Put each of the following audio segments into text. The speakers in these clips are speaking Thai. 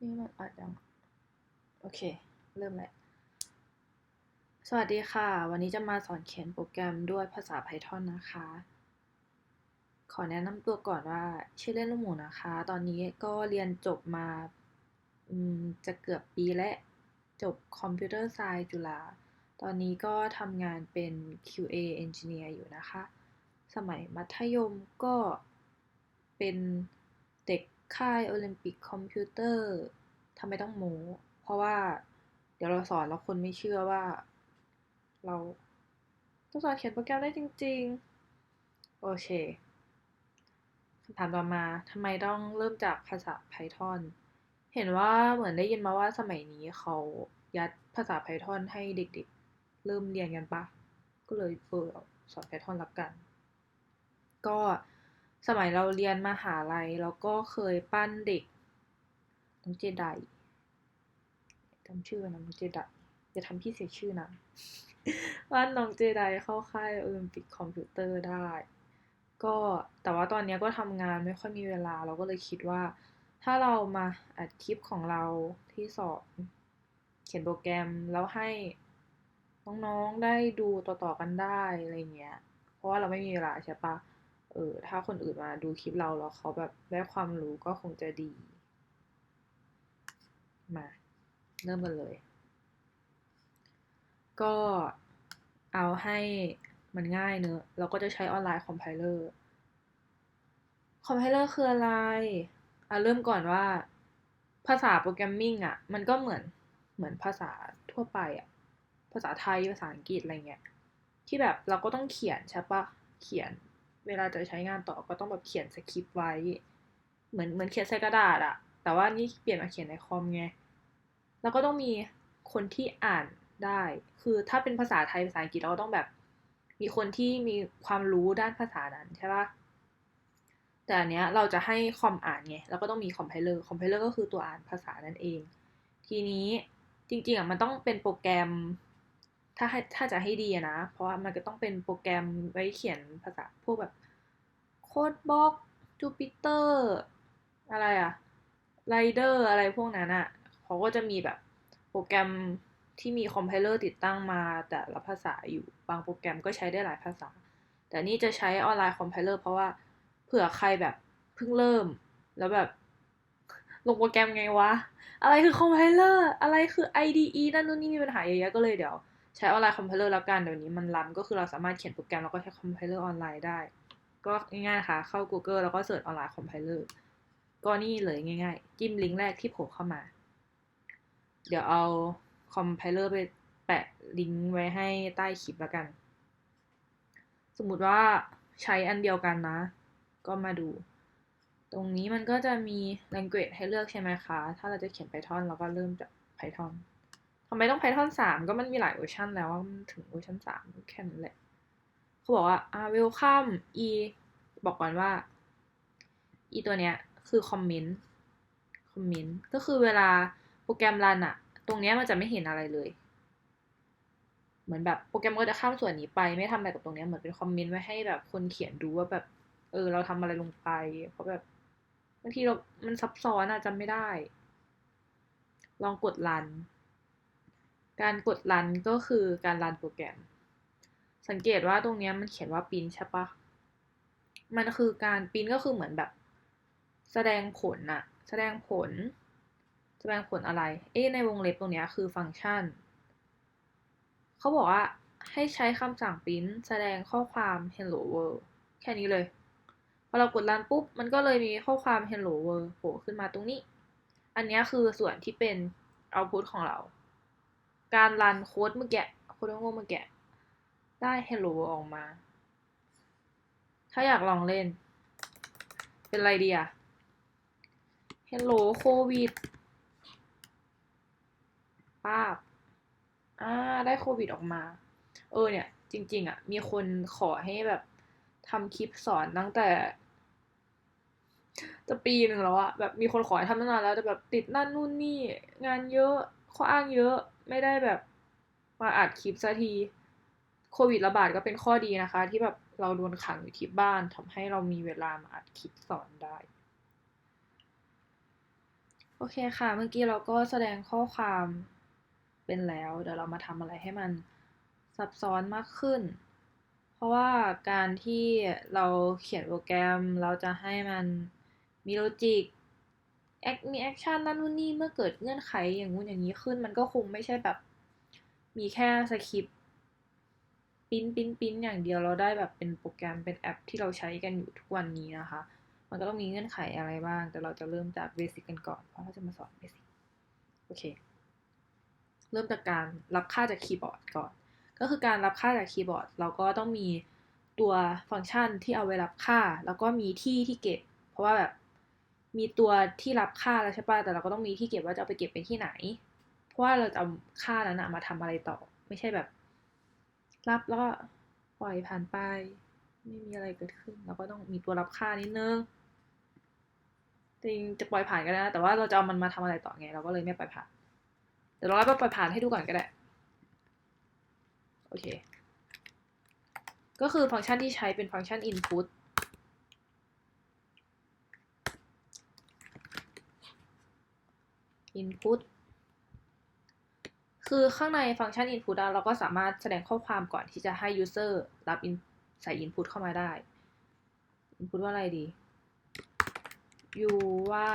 นี่มันอัดยัง โอเค เริ่มแล้วสวัสดีค่ะ วันนี้จะมาสอนเขียนโปรแกรมด้วยภาษา Python นะคะ ขอแนะนำตัวก่อนว่า ชื่อเล่นลูกหมูนะคะ ตอนนี้ก็เรียนจบมาจะเกือบปีและจบคอมพิวเตอร์ไซน์จุฬา ตอนนี้ก็ทำงานเป็น QA Engineer อยู่นะคะ สมัยมัธยมก็เป็นเด็ก ค่ายโอลิมปิกคอมพิวเตอร์ทำไมต้องโมเพราะว่าเดี๋ยวเราสอนแล้วคนไม่เชื่อว่า เราต้องสอนเขียนโปรแกรมได้จริง ๆ โอเคคำถามต่อมาทำไมต้องเริ่มจากภาษา Python เห็นว่าเหมือนได้ยินมาว่าสมัยนี้เขายัดภาษา Python ให้เด็กๆ เริ่มเรียนกันปะก็เลยเปิดสอน Python ละกัน ก็ สมัยเราเรียนมหาลัยเราก็เคยปั้นเด็กน้องเจไดจำชื่อนะน้องเจไดจะทำพี่เสียชื่อนะปั้นน้องเจไดเข้าค่ายโอลิมปิกคอมพิวเตอร์ได้ ก็แต่ว่าตอนนี้ก็ทำงานไม่ค่อยมีเวลาเราก็เลยคิดว่า ถ้าเรามาอัดคลิปของเราที่สอบเขียนโปรแกรมแล้วให้น้องๆได้ดูต่อๆกันได้อะไรเงี้ย เพราะว่าเราไม่มีเวลาใช่ปะ เออถ้าคนอื่นมาดูคลิปเราแล้วเขาแบบได้ความรู้ก็คงจะดี มา เริ่มกันเลย ก็เอาให้มันง่ายเนอะเราก็จะใช้ออนไลน์คอมไพเลอร์คอมไพเลอร์คืออะไรอะเริ่มก่อนว่า ภาษาโปรแกรมมิ่งอะ มันก็เหมือนเหมือนภาษาทั่วไปอะ ภาษาไทย ภาษาอังกฤษอะไรเงี้ย ที่แบบเราก็ต้องเขียนใช่ปะเขียน เวลาจะใช้งานต่อก็ต้องแบบเขียนสคริปต์ไว้ เหมือนเหมือนเขียนใส่กระดาษอะแต่ว่านี่เปลี่ยนมาเขียนในคอมไง แล้วก็ต้องมีคนที่อ่านได้ คือถ้าเป็นภาษาไทยภาษาอังกฤษเราก็ต้องแบบ มีคนที่มีความรู้ด้านภาษานั้นใช่ปะแต่อันเนี้ยเราจะให้คอมอ่านไง แล้วก็ต้องมีคอมไพเลอร์ คอมไพเลอร์ก็คือตัวอ่านภาษานั่นเอง ทีนี้จริงๆอะมันต้องเป็นโปรแกรม ถ้าให้ถ้าจะให้ดีนะ เพราะว่ามันก็ต้องเป็นโปรแกรมไว้เขียนภาษาพวกแบบ ค้ดบล็อกจูปิเตอร์อะไรอะไรเดอร์อะไรพวกนั้นอะเขาก็จะมีแบบโปรแกรมที่มีคอมไพเลอร์ติดตั้งมาแต่ละภาษาอยู่บางโปรแกรมก็ใช้ได้หลายภาษา แต่นี่จะใช้ออนไลน์คอมไพเลอร์เพราะว่าเผื่อใครแบบเพิ่งเริ่ม แล้วแบบลงโปรแกรมไงวะ อะไรคือคอมไพเลอร์อะไรคือ IDE นั่นนู่นนี่มีปัญหาเยอะๆก็เลยเดี๋ยว ใช้ออนไลน์คอมไพเลอร์แล้วกันเดี๋ยวนี้มันรันก็คือเราสามารถเขียนโปรแกรมแล้วก็ใช้คอมไพเลอร์ออนไลน์ได้ ก็ง่ายๆค่ะ เข้า Google แล้วก็เสิร์ชออนไลน์คอมไพเลอร์ก็นี่เลยง่ายๆ จิ้มลิงก์แรกที่โผล่เข้ามา เดี๋ยวเอาคอมไพเลอร์ไปแปะลิงก์ไว้ให้ใต้คลิปแล้วกัน สมมุติว่าใช้อันเดียวกันนะ ก็มาดู ตรงนี้มันก็จะมี language ให้เลือกใช่ไหมคะ ถ้าเราจะเขียน Python เราก็เริ่มจาก Python ทำไมต้อง Python 3 ก็มันมีหลายเวอร์ชันแล้วถึงเวอร์ชัน3 แค่นั้นแหละ เขาบอกว่าอ่า welcome e บอกก่อนว่า e ตัวเนี้ยคือ comment comment ก็คือเวลาโปรแกรมรันอะตรงเนี้ยมันจะไม่เห็นอะไรเลย เหมือนแบบโปรแกรมก็จะข้ามส่วนนี้ไป ไม่ทำอะไรกับตรงเนี้ยเหมือนเป็นคอมเมนต์ไว้ให้แบบคนเขียนดูว่าแบบ เออ เราทำอะไรลงไป เพราะแบบบางทีเรา มันซับซ้อนอะจำไม่ได้ ลองกดรัน การกดรันก็คือการรันโปรแกรม สังเกตว่าตรงนี้มันเขียนว่าปินใช่ปะมันคือการปินก็คือเหมือนแบบ แสดงผลอะแสดงผล แสดงผลอะไร เอ๊ในวงเล็บตรงนี้คือฟังก์ชัน เขาบอกว่าให้ใช้คำสั่งปินแสดงข้อความ hello world แค่นี้เลย พอเรากดรันปุ๊บ มันก็เลยมีข้อความ hello world โผล่ขึ้นมาตรงนี้ อันนี้คือส่วนที่เป็น output ของเรา การรันโค้ดเมื่อกี้ โค้ดโง่เมื่อกี้ ได้ hello ออกมา ถ้าอยากลองเล่น เป็นไรดีอะ hello โควิดป้าบอ่า ได้โควิดออกมา เออเนี่ย จริง ๆอะมีคนขอให้แบบทำคลิปสอนตั้งแต่ จะปีหนึ่งแล้วอะแบบมีคนขอให้ทำตั้งนานแล้วแต่แบบติดนั่นนู่นนี่ งานเยอะข้ออ้างเยอะไม่ได้แบบมาอัดคลิปสักที โควิดระบาดก็เป็นข้อดีนะคะ ที่แบบเราโดนขังอยู่ที่บ้านทำให้เรามีเวลามาอัดคลิปสอนได้ โอเคค่ะ เมื่อกี้เราก็แสดงข้อความเป็นแล้ว เดี๋ยวเรามาทำอะไรให้มันซับซ้อนมากขึ้น เพราะว่าการที่เราเขียนโปรแกรมเราจะให้มันมีโลจิกแอคมีแอคชั่นนั่นนู่นนี่เมื่อเกิดเงื่อนไขอย่างงู้นอย่างนี้ขึ้น มันก็คงไม่ใช่แบบมีแค่สคริป ปิ้นปิ้นปิ้นอย่างเดียวเราได้แบบเป็นโปรแกรมเป็นแอปที่เราใช้กันอยู่ทุกวันนี้นะคะ มันก็ต้องมีเงื่อนไขอะไรบ้าง แต่เราจะเริ่มจากเบสิกกันก่อน เพราะเราจะมาสอนเบสิกโอเค เริ่มจากการรับค่าจากคีย์บอร์ดก่อน ก็คือการรับค่าจากคีย์บอร์ด เราก็ต้องมีตัวฟังก์ชันที่เอาไว้รับค่า แล้วก็มีที่ที่เก็บ เพราะว่าแบบมีตัวที่รับค่าแล้วใช่ป่ะ แต่เราก็ต้องมีที่เก็บว่าจะเอาไปเก็บไปที่ไหน เพราะว่าเราจะเอาค่านั้นมาทำอะไรต่อ ไม่ใช่แบบ รับแล้วก็ปล่อยผ่านไป ไม่มีอะไรเกิดขึ้นเราก็ต้องมีตัวรับค่านิดนึงจริงจะปล่อยผ่านก็ได้นะแต่ว่าเราจะเอามันมาทำอะไรต่อไง เราก็เลยไม่ปล่อยผ่านเดี๋ยวเราไปปล่อยผ่านให้ดูก่อนก็ได้โอเค ก็คือฟังก์ชันที่ใช้เป็นฟังก์ชัน input input คือข้างในฟังก์ชัน input เราก็สามารถแสดงข้อความก่อนที่จะให้ user รับ in ใส่ input เข้ามาได้ input ว่าอะไรดียูว่า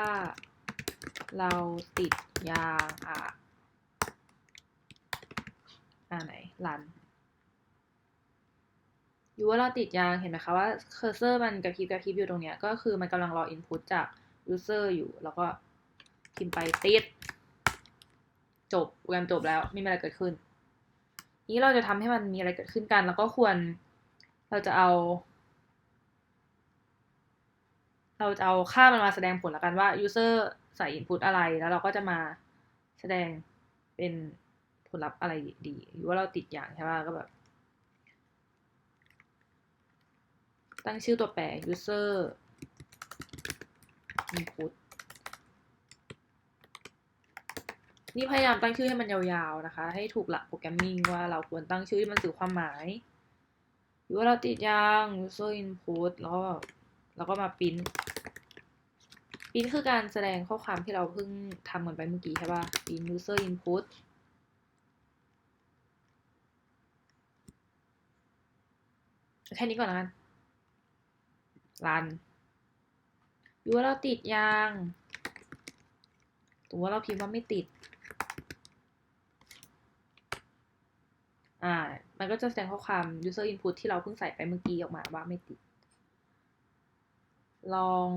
เราติดยางอะอ่าไหนรันยูว่าเราติดยางเห็นไหมคะว่าเคอร์เซอร์มันกระพริบกระพริบอยู่ตรงเนี้ยก็คือมันกำลังรอ input จาก user อยู่ แล้วก็พิมพ์ไปติด จบโปรแกรมจบแล้วไม่มีอะไรเกิดขึ้น นี้เราจะทำให้มันมีอะไรเกิดขึ้นกัน แล้วก็ควร เราจะเอา เราจะเอาค่ามันมาแสดงผลล้วกันว่า user ใส่ input อะไรแล้วเราก็จะมาแสดงเป็นผลลัพธ์อะไรดีหรือว่าเราติดอย่างใช่ป่ะก็แบบ ตั้งชื่อตัวแปร user input นี่พยายามตั้งชื่อให้มันยาวๆนะคะ ให้ถูกหลักโปรแกรมมิ่งว่าเราควรตั้งชื่อที่มันสื่อความหมาย หรือว่าเราติดยัง user input แล้วแล้วก็มาพิมพ์พิมพ์คือการแสดงข้อความที่เราเพิ่งทำกันไปเมื่อกี้ใช่ป่ะพิมพ์ user input แค่นี้ก่อนนะกันรันอยู่ว่าเราติดยังถือว่าเราพิมพ์ว่าไม่ติด อ่า มันก็จะแสดงข้อความ user input ที่เราเพิ่งใส่ไปเมื่อกี้ออกมาว่าไม่ติด ลอง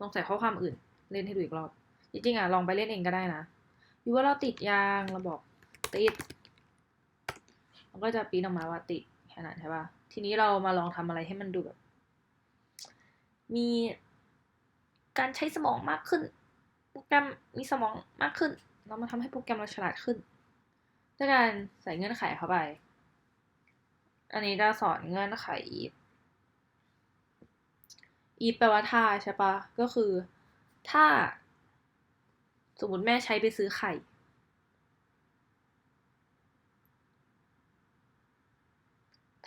ลองใส่ข้อความอื่น เล่นให้ดูอีกรอบ จริงๆอะลองไปเล่นเองก็ได้นะอยู่ว่าเราติดยางเราบอกติด มันก็จะปีนออกมาว่าติดแค่นั้นใช่ปะทีนี้เรามาลองทำอะไรให้มันดูแบบ มีการใช้สมองมากขึ้นโปรแกรมมีสมองมากขึ้น เรามาทำให้โปรแกรมเราฉลาดขึ้น ด้วยการใส่เงื่อนไขเข้าไป อันนี้จะสอนเงื่อนไขอีแปลว่าถ้าใช่ปะก็คือ ถ้า สมมติแม่ใช้ไปซื้อไข่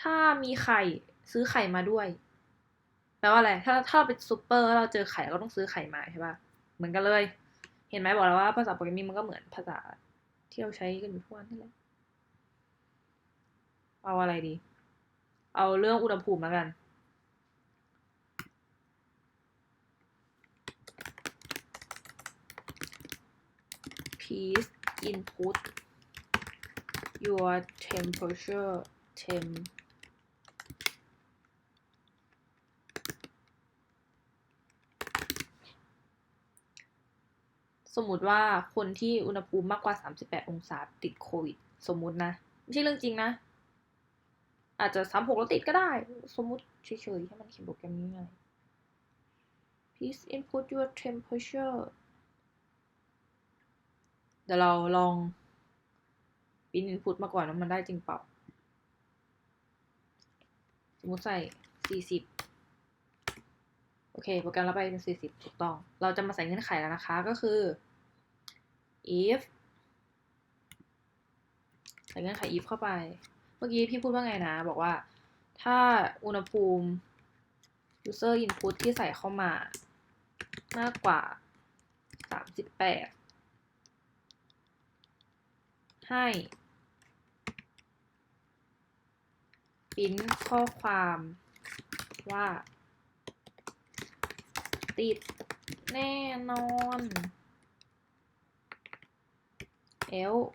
ถ้ามีไข่ซื้อไข่มาด้วยแปลว่าอะไร ถ้าถ้าเราไปซูเปอร์แล้วเราเจอไข่เราก็ต้องซื้อไข่มาใช่ปะเหมือนกันเลย เห็นไหมบอกแล้วว่าภาษาโปรแกรมมิ่งมันก็เหมือนภาษาที่เราใช้กันอยู่ทุกวันนี่แหละ เอาอะไรดี เอาเรื่องอุณหภูมิแล้วกัน please input your temperature temp สมมติว่าคนที่อุณหภูมิมากกว่า 38 องศาติดโควิด สมมุตินะ ไม่ใช่เรื่องจริงนะ อาจจะ36แล้วติดก็ได้ สมมุติเฉยๆให้มันเขียนโปรแกรมง่ายๆ please input your temperature เดี๋ยวเราลองปิน input มาก่อนว่ามันได้จริงเปล่า สมมติใส่ 40 เค โปรแกรมเราไปเป็น40ถูกต้อง เราจะมาใส่เงื่อนไขแล้วนะคะ ก็คือ if ใส่เงื่อนไข if เข้าไป เมื่อกี้พี่พูดว่าไงนะ บอกว่าถ้าอุณหภูมิ user input ที่ใส่เข้ามามากกว่า 38 ให้พิมพ์ข้อความว่า ติดแน่นอน else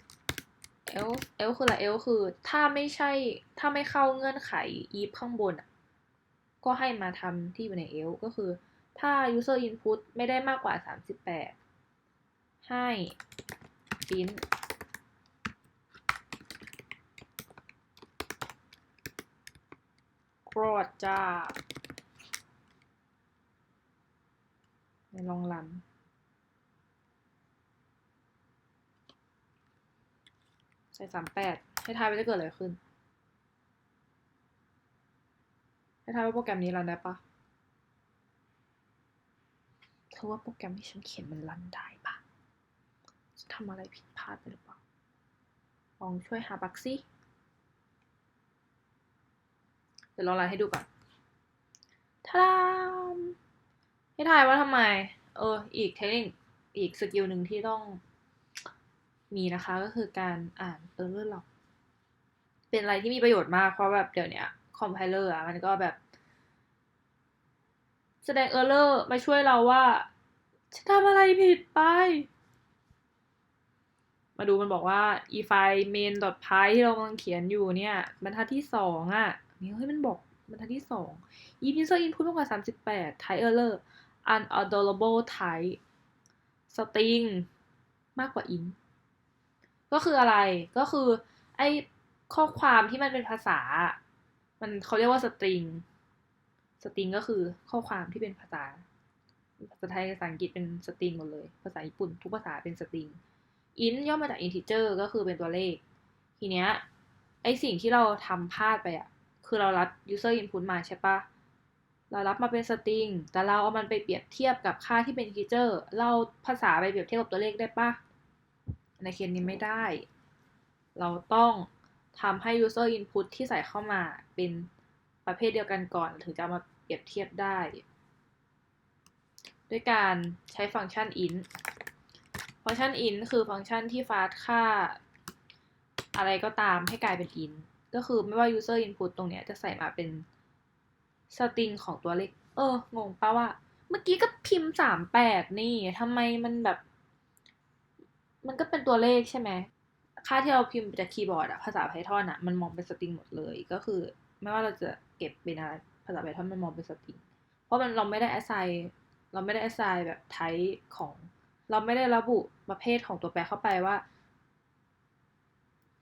else else คืออะไร else คือ ถ้าไม่ใช่ ถ้าไม่เข้าเงื่อนไข if ข้างบนก็ให้มาทำที่อยู่ใน else ก็คือ ถ้า user input ไม่ได้มากกว่า 38 ให้ print กรอดจ้า ในลองรันใส่สามแปดให้ทายว่าจะเกิดอะไรขึ้น ให้ทายว่าโปรแกรมนี้รันได้ปะเธอว่าโปรแกรมที่ฉันเขียนมันรันได้ปะจะทำอะไรผิดพลาดไปหรือเปล่า ลองช่วยหาบักซี่เดี๋ยวลองรันให้ดูก่อนทาดาม ให้ทายว่าทำไม เออ อีกเทคนิคอีกสกิลหนึ่งที่ต้องมีนะคะก็คือการอ่านเออร์เลอร์ล็อก เป็นอะไรที่มีประโยชน์มากเพราะแบบเดี๋ยวนี้คอมไพเลอร์อะมันก็แบบ แสดงเออร์เลอร์มาช่วยเราว่าฉันทำอะไรผิดไป มาดูมันบอกว่า e file main py ที่เรากำลังเขียนอยู่เนี่ย บรรทัดที่สองอะนี่เฮ้ยมันบอกบรรทัดที่สอง if user input มากกว่า38 type error unadorable type string มากกว่า int ก็คืออะไรก็คือไอข้อความที่มันเป็นภาษา มันเขาเรียกว่าสตริง สตริงก็คือข้อความที่เป็นภาษา ภาษาไทยภาษาอังกฤษเป็นสตริงหมดเลย ภาษาญี่ปุ่นทุกภาษาเป็นสตริง int ย่อมาจาก integer ก็คือเป็นตัวเลข ทีเนี้ยไอสิ่งที่เราทำพลาดไปอะคือเรารับ user input มาใช่ปะ เรารับมาเป็นสตริง แต่เราเอามันไปเปรียบเทียบกับค่าที่เป็น integer เราภาษาไปเปรียบเทียบกับตัวเลขได้ปะในเคสนี้ไม่ได้ เราต้องทำให้ user input ที่ใส่เข้ามาเป็นประเภทเดียวกันก่อนถึงจะมาเปรียบเทียบได้ ด้วยการใช้ฟังก์ชัน int ฟังก์ชัน int คือฟังก์ชันที่ฟาสค่า อะไรก็ตามให้กลายเป็น int ก็คือไม่ว่า user input ตรงนี้จะใส่มาเป็น สตริงของตัวเลข เออ งงปะว่า เมื่อกี้ก็พิมพ์สามแปดนี่ทำไมมันแบบ มันก็เป็นตัวเลขใช่ไหม ค่าที่เราพิมพ์จากคีย์บอร์ดอะภาษา Python อะมันมองเป็นสตริงหมดเลย ก็คือ ไม่ว่าเราจะเก็บเป็นอะไรภาษา Python มันมองเป็นสตริง เพราะมันเราไม่ได้ assign เราไม่ได้ assign แบบ type ของ เราไม่ได้ระบุประเภทของตัวแปรเข้าไปว่า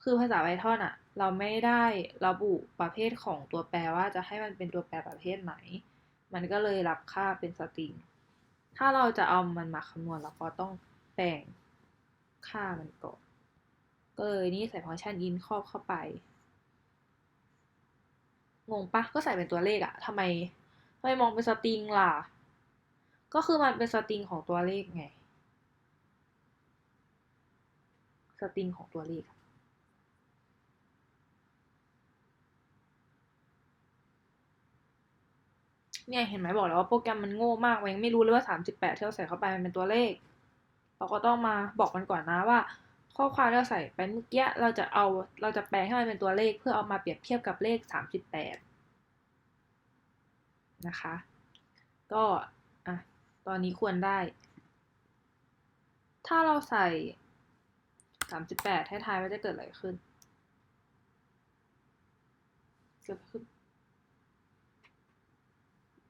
คือภาษา Python อะเราไม่ได้ระบุประเภทของตัวแปรว่าจะให้มันเป็นตัวแปรประเภทไหน มันก็เลยรับค่าเป็นสตริง ถ้าเราจะเอามันมาคำนวณเราก็ต้องแบ่งค่ามันก่อน ก็เลยนี่ใส่ฟังก์ชัน in ครอบเข้าไป งงปะก็ใส่เป็นตัวเลขอะทำไมทำไมมองเป็นสตริงล่ะ ก็คือมันเป็นสตริงของตัวเลขไง สตริงของตัวเลข เนี่ยเห็นไหมบอกแล้วว่าโปรแกรมมันโง่มากมันยังไม่รู้เลยว่า 38 ที่เราใส่เข้าไปมันเป็นตัวเลข เราก็ต้องมาบอกมันก่อนนะว่า ข้อความที่เราใส่ไปเมื่อกี้เราจะเอาเราจะแปลให้มันเป็นตัวเลขเพื่อเอามาเปรียบเทียบกับเลข 38 นะคะ ก็อะตอนนี้ควรได้ ถ้าเราใส่ 38ให้ทายว่าจะเกิดอะไรขึ้นเกิดขึ้น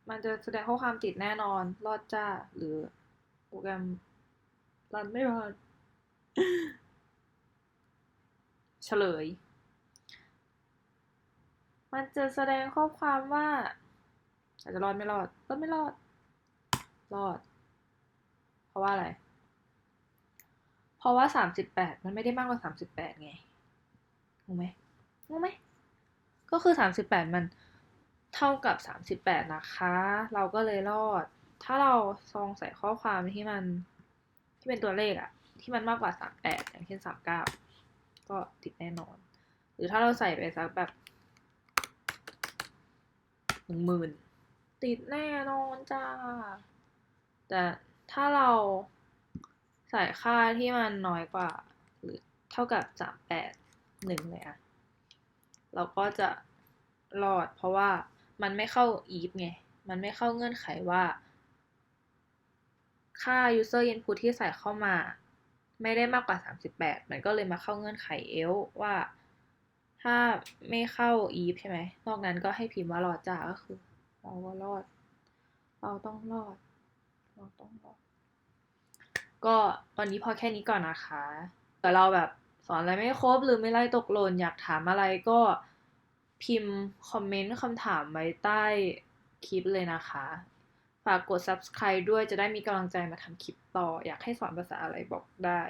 มันจะแสดงข้อความติดแน่นอน รอดจ้า หรือโปรแกรมรันไม่รอดเฉลย มันจะแสดงข้อความว่า อาจจะรอดไม่รอดรอดไม่รอด รอด เพราะว่าอะไร เพราะว่าสามสิบแปดมันไม่ได้มากกว่าสามสิบแปดไงงงไหมงงไหม ก็คือสามสิบแปดมัน เท่ากับสามสิบแปดนะคะ เราก็เลยรอด ถ้าเราซองใส่ข้อความที่มันที่เป็นตัวเลขอะที่มันมากกว่าสามแปดอย่างเช่นสามเก้าก็ติดแน่นอน หรือถ้าเราใส่ไปสักแบบหนึ่งหมื่นติดแน่นอนจ้า แต่ถ้าเราใส่ค่าที่มันน้อยกว่า หรือเท่ากับสามแปดหนึ่งเลยอะเราก็จะรอดเพราะว่า มันไม่เข้า if ไง มันไม่เข้าเงื่อนไขว่า ค่า user input ที่ใส่เข้ามา ไม่ได้มากกว่า 38 มันก็เลยมาเข้าเงื่อนไข else ว่า ถ้าไม่เข้า if ใช่ไหม นอกนั้นก็ให้พิมพ์ว่ารอดจ้าก็คือเราว่ารอด เราต้องรอด เราต้องรอด ก็วันนี้พอแค่นี้ก่อนนะคะ แต่เราแบบสอนอะไรไม่ครบหรือไม่ไล่ตกหล่นอยากถามอะไรก็ พิมพ์คอมเมนต์คำถามไว้ใต้คลิปเลยนะคะ ฝากกด subscribe ด้วยจะได้มีกำลังใจมาทำคลิปต่อ อยากให้สอนภาษาอะไรบอกได้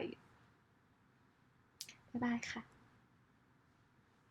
บ๊ายบายค่ะ